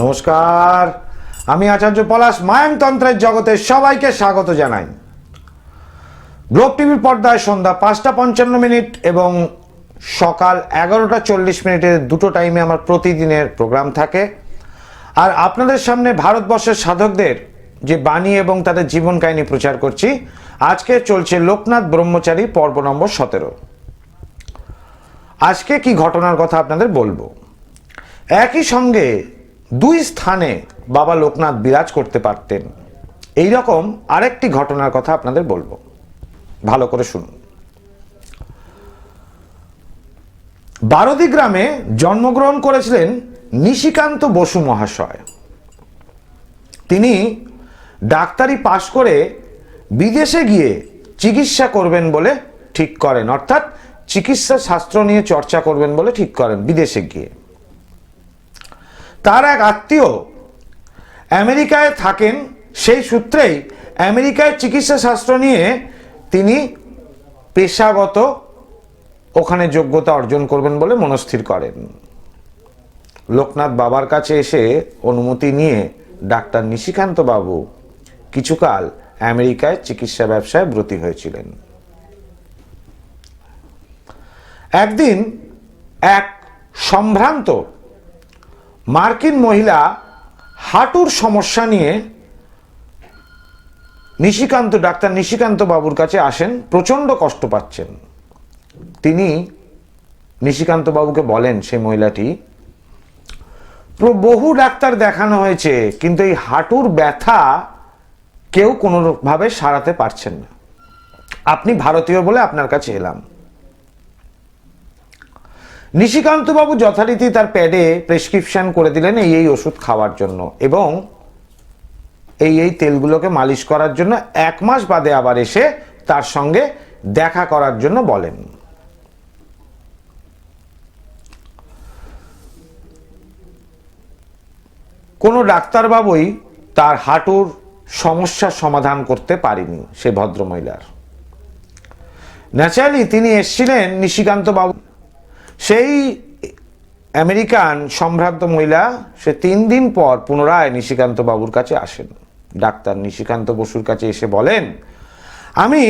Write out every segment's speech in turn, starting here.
নমস্কার। আমি আচার্য পলাশ, মায়নতন্ত্রের জগতে সবাইকে স্বাগত জানাই। গ্লোব টিভির পর্দায় সন্ধ্যা পাঁচটা পঞ্চান্ন মিনিট এবং সকাল এগারোটা চল্লিশ মিনিটের দুটো টাইমে আমার প্রতিদিনের প্রোগ্রাম থাকে। আর আপনাদের সামনে ভারতবর্ষের সাধকদের যে বাণী এবং তাদের জীবন কাহিনী প্রচার করছি, আজকে চলছে লোকনাথ ব্রহ্মচারী পর্ব নম্বর সতেরো। আজকে কি ঘটনার কথা আপনাদের বলব? একই সঙ্গে দুই স্থানে বাবা লোকনাথ বিরাজ করতে পারতেন। এই রকম আরেকটি ঘটনার কথা আপনাদের বলব। ভালো করে শুনুন। বারদি গ্রামে জন্মগ্রহণ করেছিলেন নিশিকান্ত বসু মহাশয়। তিনি ডাক্তারি পাশ করে বিদেশে গিয়ে চিকিৎসা করবেন বলে ঠিক করেন। অর্থাৎ চিকিৎসা শাস্ত্র নিয়ে চর্চা করবেন বলে ঠিক করেন বিদেশে গিয়ে। তার এক আত্মীয় আমেরিকায় থাকেন, সেই সূত্রেই আমেরিকায় চিকিৎসা শাস্ত্র নিয়ে তিনি পেশাগত ওখানে যোগ্যতা অর্জন করবেন বলে মনস্থির করেন। লোকনাথ বাবার কাছে এসে অনুমতি নিয়ে ডাক্তার নিশিকান্ত বাবু কিছুকাল আমেরিকায় চিকিৎসা ব্যবসায় ব্রতী হয়েছিলেন। একদিন এক সম্ভ্রান্ত মার্কিন মহিলা হাঁটুর সমস্যা নিয়ে নিশিকান্ত, ডাক্তার নিশিকান্ত বাবুর কাছে আসেন, প্রচণ্ড কষ্ট পাচ্ছেন। তিনি নিশিকান্ত বাবুকে বলেন, সেই মহিলাটি বহু ডাক্তার দেখানো হয়েছে, কিন্তু এই হাঁটুর ব্যথা কেউ কোনোভাবে সারাতে পারছেন না। আপনি ভারতীয় বলে আপনার কাছে এলাম। নিশিকান্ত বাবু যথারীতি তার প্যাডে প্রেসক্রিপশন করে দিলেন এই এই ওষুধ খাওয়ার জন্য এবং এই এই তেলগুলোকে মালিশ করার জন্য এক মাস বাদে আবার এসে তার সঙ্গে দেখা করার জন্য বলেন। কোনো ডাক্তারবাবুই তার হাঁটুর সমস্যার সমাধান করতে পারেনি সে ভদ্রমহিলার। ন্যাচারালি তিনি এসছিলেন নিশিকান্ত বাবু সেই আমেরিকান সম্ভ্রান্ত মহিলা, সে তিন দিন পর পুনরায় নিশিকান্ত বাবুর কাছে আসেন। ডাক্তার নিশিকান্ত বসুর কাছে এসে বলেন, আমি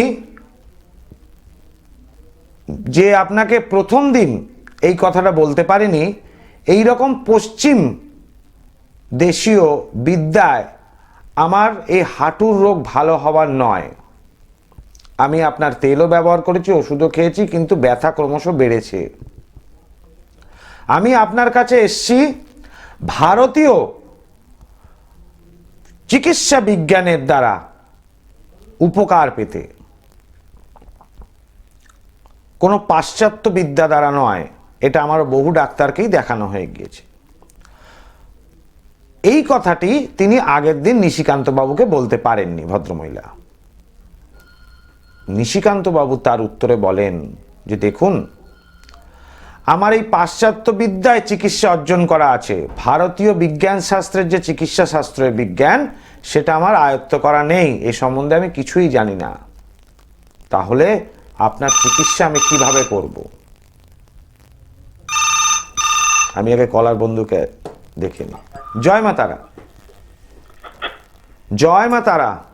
যে আপনাকে প্রথম দিন এই কথাটা বলতে পারিনি, এই রকম পশ্চিম দেশীয় বিদ্যায় আমার এই হাঁটুর রোগ ভালো হওয়ার নয়। আমি আপনার তেলও ব্যবহার করেছি, ওষুধও খেয়েছি, কিন্তু ব্যথা ক্রমশ বেড়েছে। আমি আপনার কাছে এসছি ভারতীয় চিকিৎসা বিজ্ঞানের দ্বারা উপকার পেতে। কোনো পাশ্চাত্য বিদ্যা দ্বারা নয়, এটা আমার বহু ডাক্তারকেই দেখানো হয়ে গিয়েছে। এই কথাটি তিনি আগের দিন নিশিকান্ত বাবুকে বলতে পারেননি, ভদ্রমহিলা। নিশিকান্ত বাবু তার উত্তরে বলেন যে, দেখুন আমার এই পাশ্চাত্য বিদ্যায় চিকিৎসা অর্জন করা আছে। ভারতীয় বিজ্ঞান শাস্ত্রের যে চিকিৎসা শাস্ত্রের বিজ্ঞান সেটা আমার আয়ত্ত করা নেই। এ সম্বন্ধে আমি কিছুই জানি না। তাহলে আপনার চিকিৎসা আমি কীভাবে করব? আমি আগে কলার বন্ধুকে দেখে নিই। জয় মা তারা। জয় মা তারা।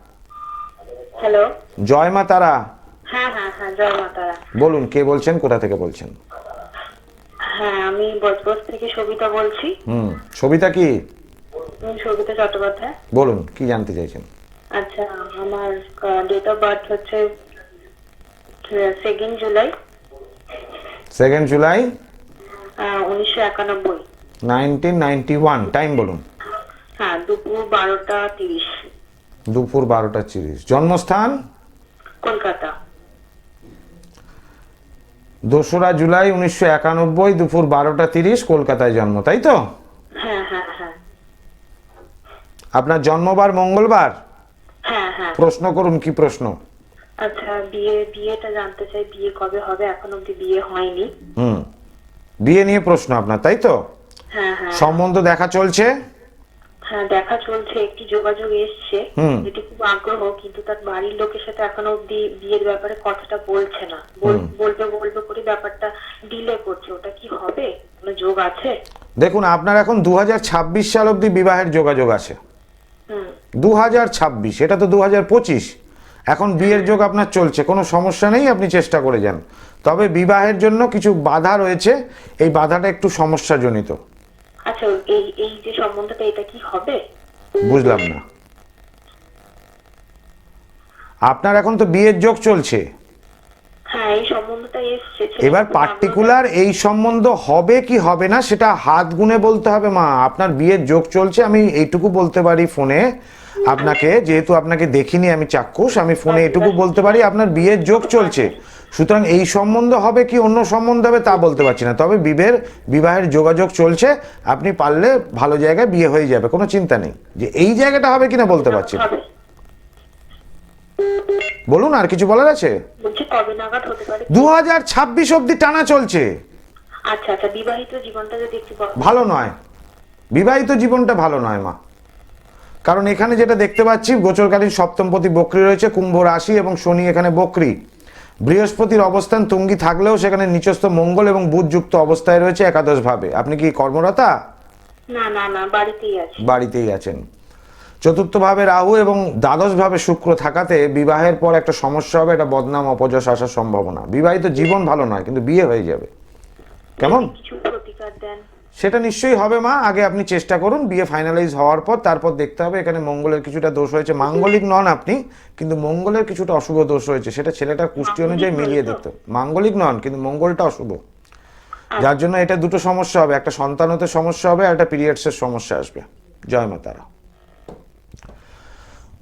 হ্যালো। জয় মা তারা। হ্যাঁ হ্যাঁ হ্যাঁ জয় মাতারা বলুন কে বলছেন কোথা থেকে বলছেন? হ্যাঁ আমি বজবজ থেকে সবিতা বলছি। হুম সবিতা কি? সবিতা চট্টোপাধ্যায়। বলুন কি জানতে চাইছেন? আচ্ছা আমার ডেট অফ বার্থ হচ্ছে সেকেন্ড জুলাই সেকেন্ড জুলাই উনিশশো একানব্বই। নাইনটিন নাইনটি ওয়ান টাইম বলুন। হ্যাঁ দুপুর বারোটা তিরিশ। দুপুর বারোটা তিরিশ। জন্মস্থান? কলকাতা। দোসরা জুলাই উনিশশো একানব্বই দুপুর বারোটা তিরিশ কলকাতায় জন্ম তাই তো? হ্যাঁ হ্যাঁ হ্যাঁ। আপনার জন্মবার মঙ্গলবার? প্রশ্ন করুন কি প্রশ্ন? আচ্ছা বিয়ে বিয়েটা জানতে চাই বিয়ে কবে হবে? এখন বিয়ে হয়নি। হুম। বিয়ে নিয়ে প্রশ্ন আপনার তাই তো? সম্বন্ধ দেখা চলছে? হ্যাঁ দেখা চলছে একটি যোগাযোগ এসছে যেটি খুব আগ্রহ কিন্তু তার বাড়ির লোকের সাথে এখনও অব্দি বিয়ের ব্যাপারে কথাটা বলছে না। বলবে বলবে করে ব্যাপারটা ডিলে করছে। ওটা কি হবে? কোনো যোগ আছে? দেখুন আপনার এখন দু হাজার ছাব্বিশ সাল অবধি বিবাহের যোগাযোগ আছে। দু এটা তো দু হাজার পঁচিশ। এখন বিয়ের যোগ আপনার চলছে কোনো সমস্যা নেই আপনি চেষ্টা করে যান। তবে বিবাহের জন্য কিছু বাধা রয়েছে এই বাধাটা একটু সমস্যাজনিত। আচ্ছা এই এই যে সম্বন্ধটা এটা কি হবে? বুঝলাম না। আপনার এখন তো বিয়ের যোগ চলছে। হ্যাঁ এই সম্বন্ধটা এসছে এবার পার্টিকুলার এই সম্বন্ধ হবে কি হবে না সেটা হাত গুনে বলতে হবে মা। আপনার বিয়ের যোগ চলছে আমি এইটুকু বলতে পারি ফোনে। আপনাকে যেহেতু আপনাকে দেখিনি আমি চাক্ষুষ আমি ফোনে এটুকু বলতে পারি আপনার বিয়ের যোগ চলছে। সুতরাং এই সম্বন্ধ হবে কি অন্য সম্বন্ধ হবে তা বলতে পারছি না। তবে বিবের বিবাহের যোগাযোগ চলছে আপনি পারলে ভালো জায়গায় বিয়ে হয়ে যাবে কোনো চিন্তা নেই। যে এই জায়গাটা হবে কিনা বলতে পারছি না। বলুন আর কিছু বলার আছে? দু হাজার ছাব্বিশ অব্দি টানা চলছে। আচ্ছা আচ্ছা ভালো নয়। বিবাহিত জীবনটা ভালো নয় মা। কারণ এখানে যেটা দেখতে পাচ্ছি গোচরকালীন সপ্তমপতি বকরি রয়েছে কুম্ভ রাশি এবং শনি এখানে বকরি। বৃহস্পতির অবস্থান তুঙ্গি থাকলেও সেখানে নিচস্থ মঙ্গল এবং বুধ যুক্ত অবস্থায় রয়েছে একাদশ ভাবে আপনি কি কর্মরতা? না না না বাড়িতেই আছি। বাড়িতেই আছেন। চতুর্থ ভাবে রাহু এবং দ্বাদশ ভাবে শুক্র থাকাতে বিবাহের পর একটা সমস্যা হবে একটা বদনাম অপযশ আসার সম্ভাবনা। বিবাহিত জীবন ভালো নয় কিন্তু বিয়ে হয়ে যাবে। কেমন? সেটা নিশ্চয়ই হবে, মা। আগে আপনি চেষ্টা করুন, বিয়ে ফাইনালাইজ হওয়ার পর তারপর দেখতে হবে। এখানে মঙ্গলের কিছুটা দোষ হয়েছে মাঙ্গলিক নন আপনি, কিন্তু মঙ্গলের কিছুটা অশুভ দোষ হয়েছে সেটা ছেলেটার কুষ্টি অনুযায়ী মিলিয়ে দেখতে মাঙ্গলিক নন, কিন্তু মঙ্গলটা অশুভ। যার জন্য এটা দুটো সমস্যা হবে। একটা সন্তান হতে সমস্যা হবে, আর একটা পিরিয়ডসের সমস্যা আসবে। জয় মা তারা।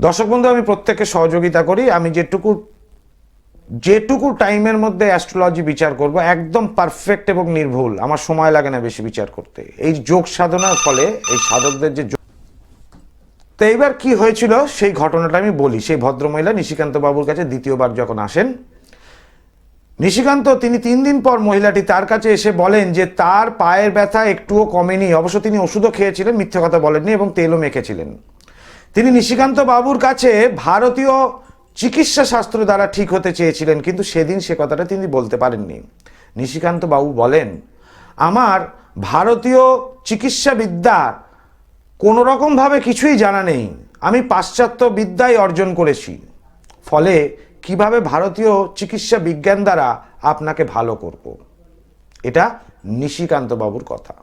দর্শক বন্ধু, আমি প্রত্যেককে সহযোগিতা করি। আমি যেটুকু যেটুকু টাইমের মধ্যে অ্যাস্ট্রোলজি বিচার করব, একদম পারফেক্ট এবং নির্ভুল। আমার সময় লাগে না বেশি বিচার করতে। এই যোগ সাধনার ফলে, এই সাধকদের যে তো এইবার কি হয়েছিল? সেই ঘটনাটা আমি বলি। সেই ভদ্রমহিলা নিশিকান্ত বাবুর কাছে দ্বিতীয়বার যখন আসেন, নিশিকান্ত, তিনি তিন দিন পর মহিলাটি তার কাছে এসে বলেন যে, তার পায়ের ব্যথা একটুও কমেনি। অবশ্য তিনি ওষুধও খেয়েছিলেন, মিথ্যে কথা বলেননি এবং তেলও মেখেছিলেন। তিনি নিশিকান্ত বাবুর কাছে ভারতীয় চিকিৎসা শাস্ত্র দ্বারা ঠিক হতে চেয়েছিলেন, কিন্তু সেদিন সে কথাটা তিনি বলতে পারেননি। নিশিকান্ত বাবু বলেন, আমার ভারতীয় চিকিৎসা বিদ্যা কোনো রকমভাবে কিছুই জানা নেই। আমি পাশ্চাত্য বিদ্যাই অর্জন করেছি। ফলে কীভাবে ভারতীয় চিকিৎসা বিজ্ঞান দ্বারা আপনাকে ভালো করব? এটা নিশিকান্ত বাবুর কথা।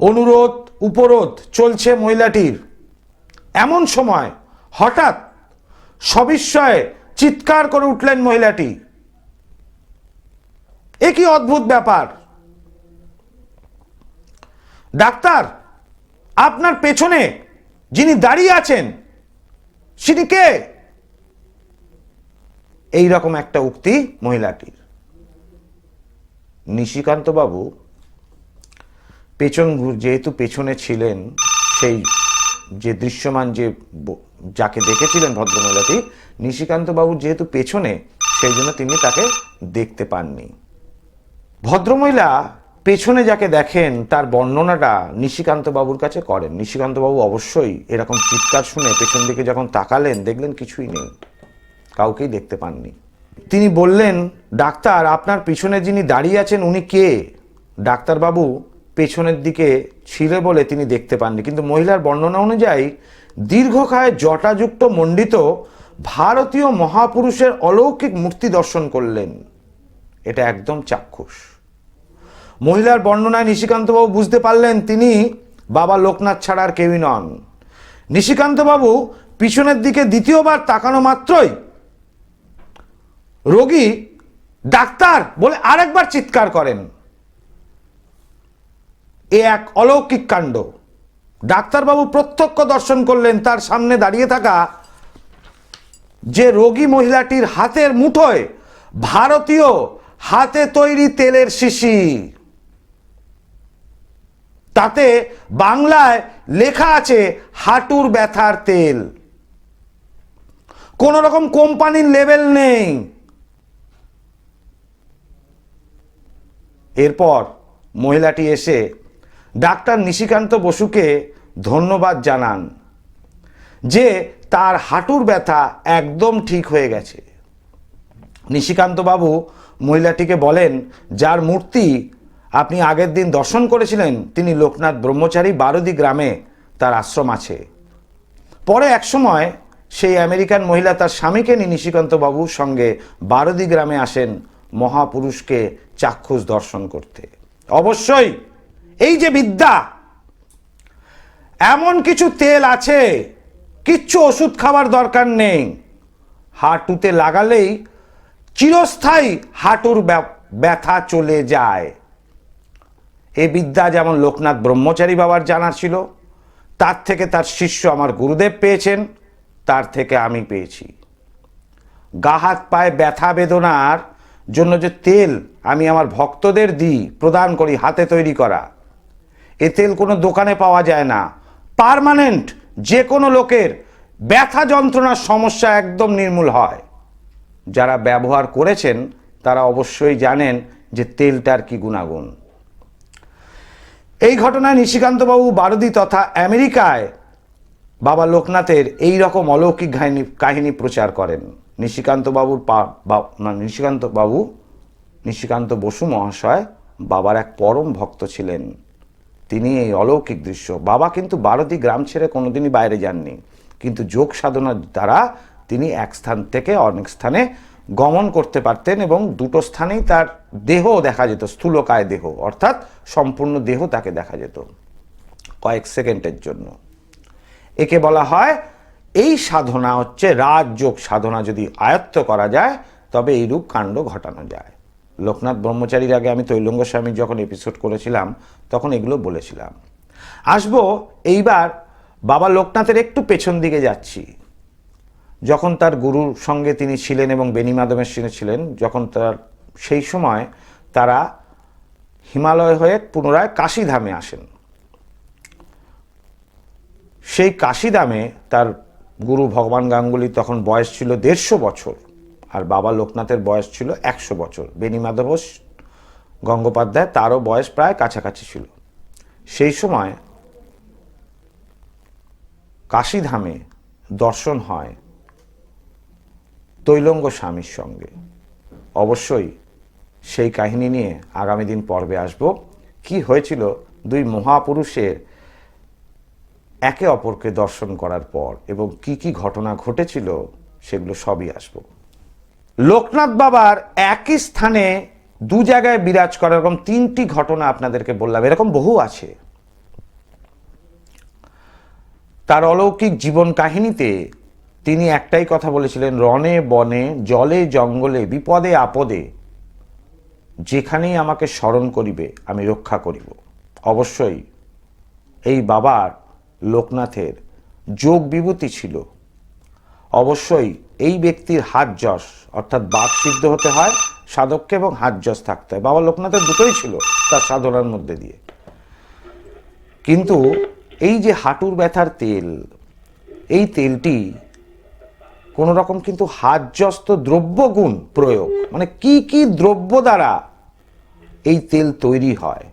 অনুরোধ, উপরোধ চলছে মহিলাটির। এমন সময় হঠাৎ সবিস্ময়ে চিৎকার করে উঠলেন মহিলাটি। এ কি অদ্ভুত ব্যাপার? ডাক্তার, আপনার পেছনে যিনি দাঁড়িয়ে আছেন তিনি কে? এই রকম একটা উক্তি মহিলাটির। নিশিকান্ত বাবু পেছন যেহেতু পেছনে ছিলেন, সেই যে দৃশ্যমান যে যাকে দেখেছিলেন ভদ্রমহিলাটি নিশিকান্তবাবু যেহেতু পেছনে, সেই জন্য তিনি তাকে দেখতে পাননি। ভদ্রমহিলা পেছনে যাকে দেখেন, তার বর্ণনাটা নিশিকান্ত বাবুর কাছে করেন। নিশিকান্ত বাবু অবশ্যই এরকম চিৎকার শুনে পেছন দিকে যখন তাকালেন, দেখলেন কিছুই নেই। কাউকেই দেখতে পাননি। তিনি বললেন, ডাক্তার, আপনার পিছনে যিনি দাঁড়িয়ে আছেন, উনি কে? ডাক্তারবাবু পেছনের দিকে ছিল বলে তিনি দেখতে পাননি। কিন্তু মহিলার বর্ণনা অনুযায়ী দীর্ঘকায় জটাযুক্ত মণ্ডিত ভারতীয় মহাপুরুষের অলৌকিক মূর্তি দর্শন করলেন। এটা একদম চাক্ষুষ। মহিলার বর্ণনায় নিশিকান্তবাবু বুঝতে পারলেন তিনি বাবা লোকনাথ ছাড়া আর কেউই নন। নিশিকান্তবাবু পিছনের দিকে দ্বিতীয়বার তাকানো মাত্রই রোগী ডাক্তার বলে আরেকবার চিৎকার করেন। এ এক অলৌকিক কাণ্ড। ডাক্তারবাবু প্রত্যক্ষ দর্শন করলেন তার সামনে দাঁড়িয়ে থাকা যে রোগী মহিলাটির হাতের মুঠোয় ভারতীয় হাতে তৈরি তেলের শিশি। তাতে বাংলায় লেখা আছে হাঁটুর ব্যথার তেল। কোন রকম কোম্পানির লেভেল নেই। এরপর মহিলাটি এসে ডাক্তার নিশিকান্ত বসুকে ধন্যবাদ জানান যে তার হাঁটুর ব্যথা একদম ঠিক হয়ে গেছে। নিশিকান্তবাবু মহিলাটিকে বলেন, যার মূর্তি আপনি আগের দিন দর্শন করেছিলেন, তিনি লোকনাথ ব্রহ্মচারী বারুদি গ্রামে তার আশ্রম আছে। পরে একসময় সেই আমেরিকান মহিলা তার স্বামীকে নিয়ে নিশিকান্ত বাবুর সঙ্গে বারদি গ্রামে আসেন মহাপুরুষকে চাক্ষুষ দর্শন করতে। অবশ্যই এই যে বিদ্যা, এমন কিছু তেল আছে, কিচ্ছু ওষুধ খাবার দরকার নেই। হাঁটুতে লাগালেই চিরস্থায়ী হাঁটুর ব্যথা চলে যায়। এ বিদ্যা যেমন লোকনাথ ব্রহ্মচারী বাবার জানা ছিল, তার থেকে তার শিষ্য আমার গুরুদেব পেয়েছেন, তার থেকে আমি পেয়েছি। গা হাত পায়ে ব্যথা বেদনার জন্য যে তেল আমি আমার ভক্তদের দিই, প্রদান করি হাতে তৈরি করা এ তেল কোনো দোকানে পাওয়া যায় না। পার্মানেন্ট যে কোনো লোকের ব্যথা যন্ত্রণার সমস্যা একদম নির্মূল হয়। যারা ব্যবহার করেছেন, তারা অবশ্যই জানেন যে তেলটার কি গুণাগুণ। এই ঘটনায় নিশিকান্তবাবু বারদি তথা আমেরিকায় বাবা লোকনাথের এই রকম অলৌকিক কাহিনী কাহিনী প্রচার করেন। নিশিকান্তবাবুর পা না নিশিকান্ত বাবু নিশিকান্ত বসু মহাশয় বাবার এক পরম ভক্ত ছিলেন। তিনি এই অলৌকিক দৃশ্য। বাবা কিন্তু বারদি গ্রাম ছেড়ে কোনোদিনই বাইরে যাননি। কিন্তু যোগ সাধনার দ্বারা তিনি এক স্থান থেকে অনেক স্থানে গমন করতে পারতেন এবং দুটো স্থানেই তার দেহ দেখা যেত, স্থূলকায় দেহ। অর্থাৎ সম্পূর্ণ দেহ তাকে দেখা যেত কয়েক সেকেন্ডের জন্য। একে বলা হয়, এই সাধনা হচ্ছে রাজযোগ সাধনা। যদি আয়ত্ত করা যায়, তবে এইরূপ কাণ্ড ঘটানো যায়। লোকনাথ ব্রহ্মচারীর আগে আমি তৈলঙ্গ স্বামীর যখন এপিসোড করেছিলাম, তখন এগুলো বলেছিলাম। আসব, এইবার বাবা লোকনাথের একটু পেছন দিকে যাচ্ছি। যখন তার গুরুর সঙ্গে তিনি ছিলেন এবং বেনি মাধবের সঙ্গে ছিলেন, যখন তার, সেই সময় তারা হিমালয় হয়ে পুনরায় কাশীধামে আসেন। সেই কাশিদামে তার গুরু ভগবান গাঙ্গুলি তখন বয়স ছিল দেড়শো বছর। আর বাবা লোকনাথের বয়স ছিল একশো বছর। বেনি মাধব গঙ্গোপাধ্যায় তারও বয়স প্রায় কাছাকাছি ছিল। সেই সময় কাশীধামে দর্শন হয় তৈলঙ্গ স্বামীর সঙ্গে। অবশ্যই সেই কাহিনী নিয়ে আগামী দিন পর্বে আসব। কি হয়েছিল? দুই মহাপুরুষের একে অপরকে দর্শন করার পর এবং কি কি ঘটনা ঘটেছিল সেগুলো সবই আসব। লোকনাথ বাবার একই স্থানে দু জায়গায় বিরাজ করা এরকম তিনটি ঘটনা আপনাদেরকে বললাম। এরকম বহু আছে। তার অলৌকিক জীবন কাহিনীতে তিনি একটাই কথা বলেছিলেন রনে বনে, জলে, জঙ্গলে, বিপদে, আপদে, যেখানেই আমাকে স্মরণ করিবে, আমি রক্ষা করিব। অবশ্যই এই বাবার লোকনাথের যোগ বিভূতি ছিল। অবশ্যই এই ব্যক্তির হাত যশ, অর্থাৎ বাক সিদ্ধ হতে হয়, সাধককে এবং হাত যশ থাকতে হয়। বাবা লোকনাথের দুটোই ছিল তার সাধনার মধ্যে দিয়ে। কিন্তু এই যে হাঁটুর ব্যথার তেল, এই তেলটি কোন রকম কিন্তু হাতযস্ত দ্রব্যগুণ প্রয়োগ। মানে কি কি দ্রব্য দ্বারা এই তেল তৈরি হয়?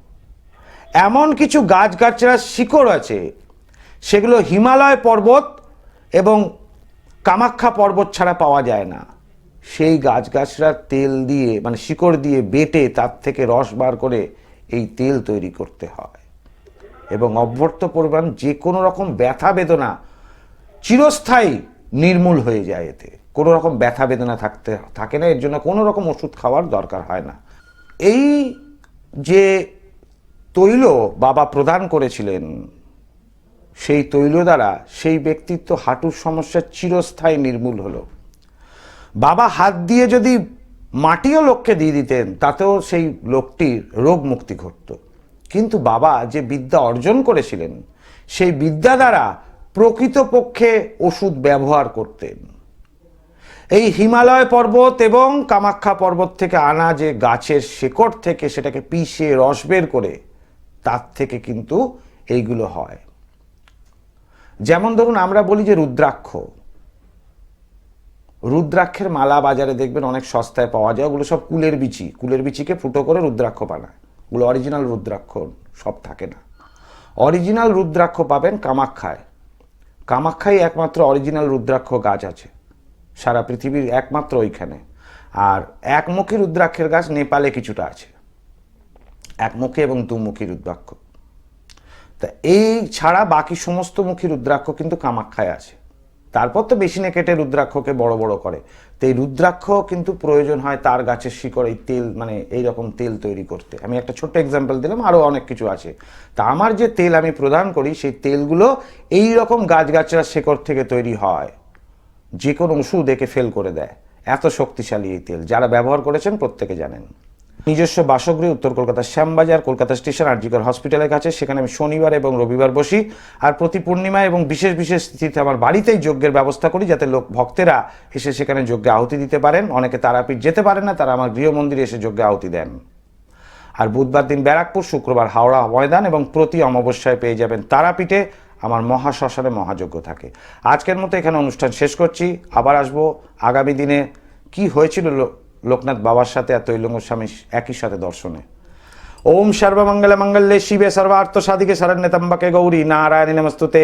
এমন কিছু গাছগাছড়ার শিকড় আছে, সেগুলো হিমালয় পর্বত এবং কামাখ্যা পর্বত ছাড়া পাওয়া যায় না। সেই গাছগাছড়ার তেল দিয়ে মানে শিকড় দিয়ে বেটে তার থেকে রস বার করে এই তেল তৈরি করতে হয়। এবং অভ্যর্থ পরিমাণ যে কোনো রকম ব্যথা বেদনা চিরস্থায়ী নির্মূল হয়ে যায় এতে। কোনো রকম ব্যথা বেদনা থাকতে, থাকে না, এর জন্য কোনো রকম ওষুধ খাওয়ার দরকার হয় না। এই যে তৈল বাবা প্রদান করেছিলেন সেই তৈল দ্বারা সেই ব্যক্তিত্ব হাঁটুর সমস্যা চিরস্থায়ী নির্মূল হলো। বাবা হাত দিয়ে যদি মাটিও লোককে দিয়ে দিতেন, তাতেও সেই লোকটির রোগ মুক্তি ঘটত। কিন্তু বাবা যে বিদ্যা অর্জন করেছিলেন, সেই বিদ্যা দ্বারা প্রকৃতপক্ষে ওষুধ ব্যবহার করতেন। এই হিমালয় পর্বত এবং কামাখ্যা পর্বত থেকে আনা যে গাছের শেকড় থেকে সেটাকে পিষে রস বের করে, তার থেকে কিন্তু এইগুলো হয়। যেমন ধরুন আমরা বলি যে রুদ্রাক্ষ। রুদ্রাক্ষের মালা বাজারে দেখবেন অনেক সস্তায় পাওয়া যায়, ওগুলো সব কুলের বিচি। কুলের বিচিকে ফুটো করে রুদ্রাক্ষ বানায়। ওগুলো অরিজিনাল রুদ্রাক্ষ, সব থাকে না। অরিজিনাল রুদ্রাক্ষ পাবেন কামাখ্যায়। কামাখ্যায় একমাত্র অরিজিনাল রুদ্রাক্ষ গাছ আছে। সারা পৃথিবীর একমাত্র ওইখানে। আর একমুখী রুদ্রাক্ষের গাছ নেপালে কিছুটা আছে। একমুখী এবং দুমুখী রুদ্রাক্ষ। তা এই ছাড়া বাকি সমস্ত মুখী রুদ্রাক্ষ কিন্তু কামাক্ষায় আছে। তারপর তো বেশি কেটে রুদ্রাক্ষকে বড় বড় করে। তো এই রুদ্রাক্ষ কিন্তু প্রয়োজন হয় তার গাছের শিকড় এই তেল মানে এই রকম তেল তৈরি করতে। আমি একটা ছোট্ট এক্সাম্পল দিলাম আরও অনেক কিছু আছে। তা আমার যে তেল আমি প্রদান করি, সেই তেলগুলো এই রকম গাছগাছড়ার শেকড় থেকে তৈরি হয়। যে কোনো ওষুধ একে ফেল করে দেয়। এত শক্তিশালী এই তেল। যারা ব্যবহার করেছেন প্রত্যেকে জানেন। নিজস্ব বাসগৃহ, উত্তর কলকাতার শ্যামবাজার, কলকাতা স্টেশন, আরজিকর হসপিটালের কাছে। সেখানে আমি শনিবার এবং রবিবার বসি। আর প্রতি পূর্ণিমা এবং বিশেষ বিশেষ তিথিতে আমার বাড়িতেই যজ্ঞের ব্যবস্থা করি, যাতে লোক ভক্তেরা এসে সেখানে যজ্ঞে আহুতি দিতে পারেন। অনেকে তারাপীঠ যেতে পারেন না, তারা আমার গৃহ মন্দিরে এসে যজ্ঞে আহুতি দেন। আর বুধবার দিন ব্যারাকপুর, শুক্রবার হাওড়া, ময়দান এবং প্রতি অমাবস্যায় পেয়ে যাবেন তারাপীঠে। আমার মহাশ্মশানে মহাযজ্ঞ থাকে। আজকের মতো এখানে অনুষ্ঠান শেষ করছি। আবার আসব আগামী দিনে। কি হয়েছিল লোকনাথ বাবার সাথে আর তৈলঙ্গ স্বামী একই সাথে দর্শনে। ওম সর্বমঙ্গল মঙ্গলে শিবে সর্বার্থ সাধিকে শরণ্যতম্বকে গৌরী নারায়ণী নমস্তুতে।